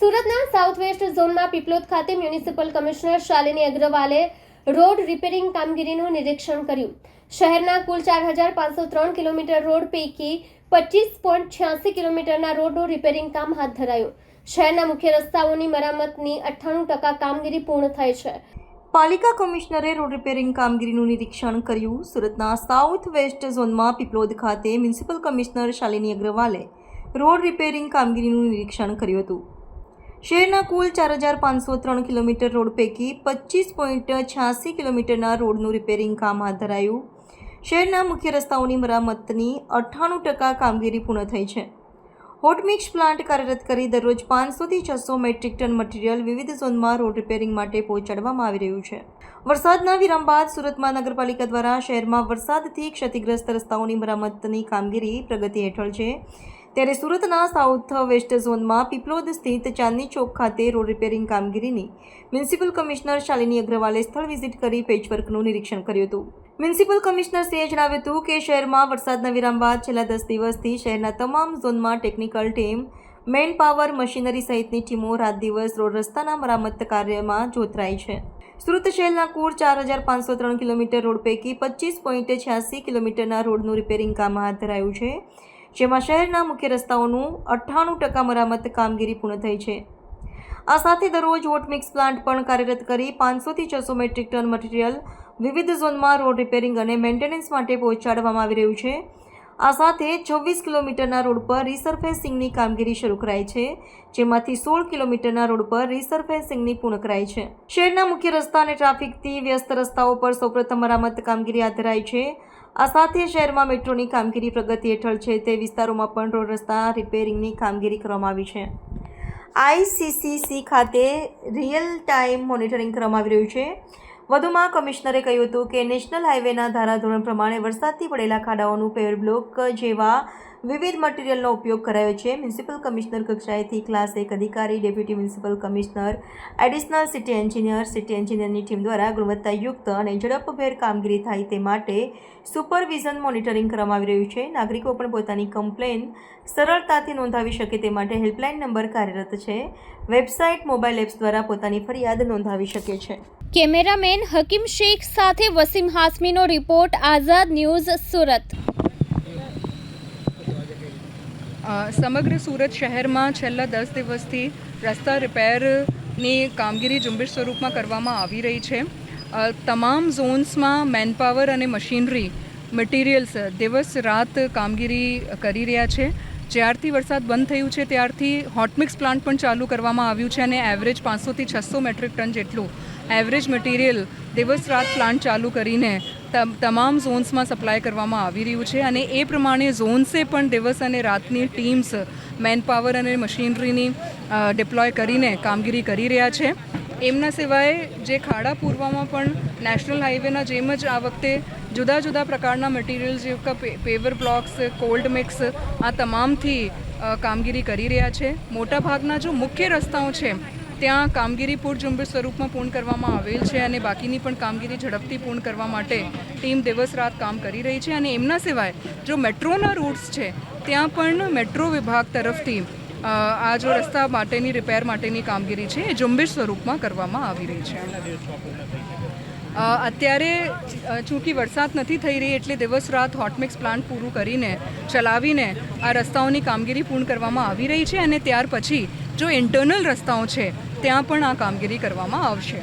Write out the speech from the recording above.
સુરતના south waste ઝોનમાં પીપલોદ ખાતે મ્યુનિસિપલ કમિશનર શાલિની અગ્રવાલે રોડ રિપેરિંગ કામગીરીનું નિરીક્ષણ કર્યું. શહેરના કુલ ચાર હજાર પાંચસો ત્રણ કિલોમીટર રોડ પૈકી પચીસ પોઈન્ટ છ્યાસી કિલોમીટરના રોડનું રિપેરિંગ કામ હાથ ધરાયું. શહેરના મુખ્ય રસ્તાઓની મરામતની અઠ્ઠાણું ટકા કામગીરી પૂર્ણ થઈ છે. પાલિકા કમિશનરે રોડ રિપેરિંગ કામગીરીનું નિરીક્ષણ કર્યું. સુરતના સાઉથ વેસ્ટ ઝોનમાં પીપલોદ ખાતે મ્યુનિસિપલ કમિશનર શાલિની અગ્રવાલે રોડ રિપેરિંગ કામગીરીનું નિરીક્ષણ કર્યું હતું. શહેરના કુલ ચાર હજાર પાંચસો ત્રણ કિલોમીટર રોડ પૈકી પચીસ પોઈન્ટ છ્યાસી કિલોમીટરના રોડનું રિપેરિંગ કામ હાથ ધરાયું. શહેરના મુખ્ય રસ્તાઓની મરામતની અઠ્ઠાણું ટકા કામગીરી પૂર્ણ થઈ છે. હોટમિક્સ પ્લાન્ટ કાર્યરત કરી દરરોજ પાંચસોથી છસો મેટ્રિક ટન મટીરીયલ વિવિધ ઝોનમાં રોડ રિપેરિંગ માટે પહોંચાડવામાં આવી રહ્યું છે. વરસાદના વિરામ બાદ સુરતમાં નગરપાલિકા દ્વારા શહેરમાં વરસાદથી ક્ષતિગ્રસ્ત રસ્તાઓની મરામતની કામગીરી પ્રગતિ હેઠળ છે. ત્યારે સુરતના સાઉથ વેસ્ટ ઝોનમાં પીપલોદ સ્થિત ચાંદની ચોક ખાતે રોડ રિપેરિંગ કામગીરીની મ્યુનિસિપલ કમિશનર શાલિની અગ્રવાલે સ્થળ વિઝિટ કરી પેચવર્કનું નિરીક્ષણ કર્યું હતું. મ્યુનિસિપલ કમિશનરશ્રીએ જણાવ્યું હતું કે શહેરમાં વરસાદના વિરામ બાદ છેલ્લા દસ દિવસથી શહેરના તમામ ઝોનમાં technical team, manpower machinery સહિતની ટીમો રાત દિવસ રોડ રસ્તાના મરામત કાર્યમાં જોતરાઈ છે. સુરત શહેરના કુલ ચાર હજાર પાંચસો ત્રણ કિલોમીટર રોડ પૈકી પચીસ પોઈન્ટ છ્યાસી કિલોમીટરના રોડનું રિપેરિંગ કામ હાથ ધરાયું છે. જેમાં શહેરના મુખ્ય રસ્તાઓનું અઠ્ઠાણું ટકા મરામત કામગીરી પૂર્ણ થઈ છે. આ સાથે દરરોજ વોટ મિક્સ પ્લાન્ટ પણ કાર્યરત કરી પાંચસોથી છસો મેટ્રિક ટન મટીરિયલ વિવિધ ઝોનમાં રોડ રિપેરિંગ અને મેન્ટેનન્સ માટે પહોંચાડવામાં આવી રહ્યું છે. આ સાથે છવ્વીસ કિલોમીટરના રોડ પર રિસર્ફેસિંગની કામગીરી શરૂ કરાઈ છે, જેમાંથી સોળ કિલોમીટરના રોડ પર રિસર્ફેસિંગની પૂર્ણ કરાઈ છે. શહેરના મુખ્ય રસ્તા અને ટ્રાફિકથી વ્યસ્ત રસ્તાઓ પર સૌપ્રથમ મરામત કામગીરી હાથ ધરાઈ છે. આ સાથે શહેરમાં મેટ્રોની કામગીરી પ્રગતિ હેઠળ છે તે વિસ્તારોમાં પણ રોડ રસ્તા, રિપેરિંગની કામગીરી કરવામાં આવી છે. આઈસીસીસી ખાતે રિયલ ટાઈમ મોનિટરિંગ કરવામાં આવી રહ્યું છે. વધુમાં કમિશનરે કહ્યું હતું કે નેશનલ હાઈવેના ધારાધોરણ પ્રમાણે વરસાદથી પડેલા ખાડાઓનું પેવર બ્લોક જેવા વિવિધ મટીરિયલનો ઉપયોગ કરાયો છે. મ્યુનિસિપલ કમિશનર કક્ષાએથી ક્લાસ એક અધિકારી, deputy municipal commissioner, additional city engineer, city એન્જિનિયરની team દ્વારા ગુણવત્તાયુક્ત અને ઝડપભેર કામગીરી થાય તે માટે સુપરવિઝન મોનિટરિંગ કરવામાં આવી રહ્યું છે. નાગરિકો પણ પોતાની કમ્પ્લેન સરળતાથી નોંધાવી શકે તે માટે હેલ્પલાઇન નંબર કાર્યરત છે. વેબસાઇટ મોબાઈલ એપ્સ દ્વારા પોતાની ફરિયાદ નોંધાવી શકે છે. કેમેરામેન હકીમ શેખ સાથે વસીમ હાસમીનો રિપોર્ટ, આઝાદ ન્યૂઝ, સુરત. સમગ્ર સુરત શહેરમાં છેલ્લા દસ દિવસથી રસ્તા રિપેરની કામગીરી ઝુંબેશ સ્વરૂપમાં કરવામાં આવી રહી છે. તમામ ઝોન્સમાં મેનપાવર અને મશીનરી, મટીરિયલ્સ દિવસ રાત કામગીરી કરી રહ્યા છે. જ્યારથી વરસાદ બંધ થયું છે, ત્યારથી હોટમિક્સ પ્લાન્ટ પણ ચાલુ કરવામાં આવ્યું છે અને એવરેજ પાંચસોથી છસો મેટ્રિક ટન જેટલું એવરેજ મટીરિયલ દિવસ રાત પ્લાન્ટ ચાલુ કરીને તમ- તમામ ઝોન્સમાં સપ્લાય કરવામાં આવી રહ્યું છે અને એ પ્રમાણે ઝોન્સે પણ દિવસ અને રાતની ટીમ્સ મેનપાવર અને મશીનરીની ડિપ્લોય કરીને કામગીરી કરી રહ્યા છે. એમના સિવાય જે ખાડા પૂર્વમાં પણ નેશનલ હાઈવેના જેમ જ આ વખતે જુદા જુદા પ્રકારના મટીરિયલ્સ જેવું કે પેવર બ્લોક્સ કોલ્ડ મિક્સ આ તમામથી કામગીરી કરી રહ્યા છે. મોટાભાગના જો મુખ્ય રસ્તાઓ છે ત્યાં કામગીરી પૂરઝુંબેશ સ્વરૂપમાં પૂર્ણ કરવામાં આવેલ છે અને બાકીની પણ કામગીરી ઝડપથી પૂર્ણ કરવા માટે ટીમ દિવસ રાત કામ કરી રહી છે અને એમના સિવાય જો મેટ્રોના રૂટ્સ છે, ત્યાં પણ મેટ્રો વિભાગ તરફથી આ જો રસ્તા માટેની, રિપેર માટેની કામગીરી છે એ ઝુંબેશ સ્વરૂપમાં કરવામાં આવી રહી છે. અત્યારે ચૂંકી વરસાદ નથી થઈ રહી એટલે દિવસ રાત હોટમિક્સ પ્લાન્ટ પૂરું કરીને, ચલાવીને આ રસ્તાઓની કામગીરી પૂર્ણ કરવામાં આવી રહી છે અને ત્યાર પછી જો ઇન્ટરનલ રસ્તાઓ છે ત્યાં પણ આ કામગીરી કરવામાં આવશે.